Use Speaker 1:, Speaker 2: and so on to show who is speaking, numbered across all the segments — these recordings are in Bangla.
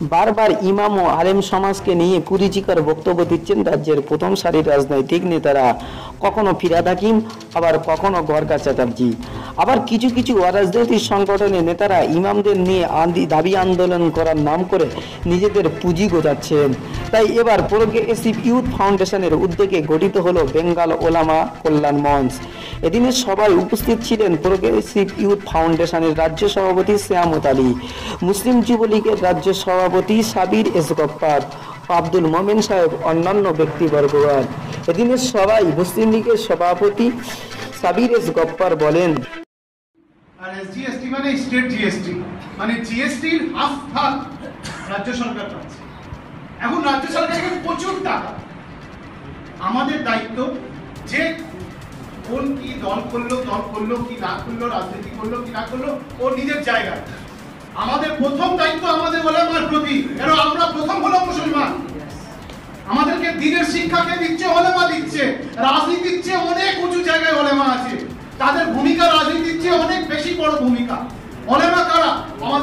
Speaker 1: বারবার ইমাম ও আলেম সমাজকে নিয়ে কুরুচিকর বক্তব্য দিচ্ছেন রাজ্যের প্রথম সারির রাজনৈতিক নেতারা। কখনো ফিরাদ হাকিম, আবার কখনো গরকা চ্যাটার্জি আবার কিছু কিছু অরাজনৈতিক সংগঠনের নেতারা ইমামদের নিয়ে আন্দি দাবি আন্দোলন করার নাম করে নিজেদের পুঁজি গোজাচ্ছেন। তাই এবার প্রোগ্রেসিভ ইউথ ফাউন্ডেশনের উদ্যোগে গঠিত হলো বেঙ্গল ওলামা কল্যাণ মঞ্চ। এদিনের সবাই উপস্থিত ছিলেন প্রোগ্রেসিভ ইউথ ফাউন্ডেশনের রাজ্য সভাপতি শ্যামত আলী, মুসলিম যুবলীগের রাজ্য সভাপতি সাবির এস গপ্পার আব্দুল মোমেন সাহেব, অন্যান্য ব্যক্তিবর্গগণ। এদিনের সবাই মুসলিম লীগের সভাপতি সাবির এস গপ্পার বলেন।
Speaker 2: আর এসজিএসটি মানে স্টেট জিএসটি মানে হাফ ভাগ রাজ্য সরকার পাচ্ছে। এখন রাজ্য সরকারের প্রচুর টাকা। আমাদের দায়িত্ব যে কোন কি দল করল দল করল, কি না করল, রাজনীতি করল, কি না করল, ও নিজের জায়গায়। আমাদের প্রথম দায়িত্ব আমাদের ওলামার প্রতি। কেন আমরা প্রথম হলো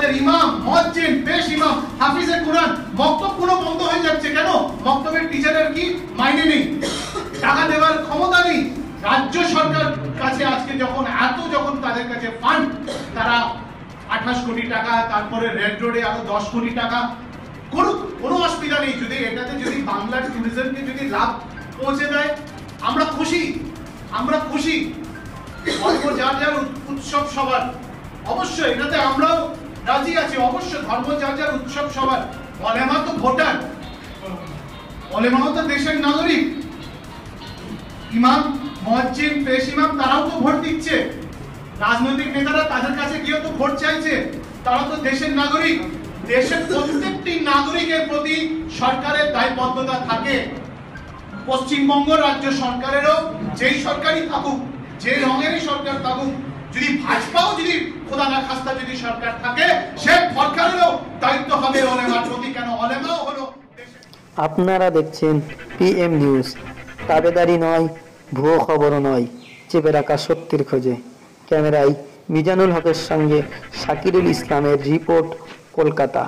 Speaker 2: আমাদের ইমাম মজ্জিন পেশ ইমাম। হাফিজে কোরআন বক্তব্য পুরো বন্ধ হয়ে যাচ্ছে। কেন? বক্তব্যের টিচারের কি মাইনে নেই? টাকা দেওয়ার ক্ষমতা নেই। রাজ্য সরকার কাছে আজকে যখন, এত যখন তাদের কাছে ফান্ড তারা আঠাশ কোটি টাকা, তারপরে রেড রোডে আরও দশ কোটি টাকা কোনো কোনো অসুবিধা নেই। যদি এটাতে যদি বাংলার ট্যুরিজমকে যদি লাভ পৌঁছে দেয়, আমরা খুশি। আমরা খুশি। ধর্ম যার যার উৎসব সবার। অবশ্যই এটাতে আমরাও রাজি আছি অবশ্য ধর্ম যার যার উৎসব সবার। অলেমা তো ভোটার। অলেমাও তো দেশের নাগরিক। ইমাম, মসজিদ পেশ ইমাম, তারাও তো ভোট দিচ্ছে। রাজনৈতিক নেতারা তাদের কাছে গিয়ে তো ভোট চাইছে। তারা তো দেশের নাগরিক। দেশের প্রত্যেকটি নাগরিকের প্রতি সরকারের দায়বদ্ধতা থাকে। পশ্চিমবঙ্গ রাজ্য সরকারেরও যেই সরকারই থাকুক যে রঙেরই সরকার থাকুক, যদি ভাজপাও যদি খোদা না খাস্তা যদি সরকার থাকে সে সরকারেরও দায়িত্ব হবে অলেমার প্রতি কেন অলেমাও হলো দেশের
Speaker 1: আপনারা দেখছেন পিএম নিউজ তাবেদারি নয়, ভুয়ো খবরও নয়, চেপে রাখা সত্যির খোঁজে। ক্যামেরায় মিজানুল হকের সঙ্গে শাকিরুল ইসলামের রিপোর্ট, কলকাতা।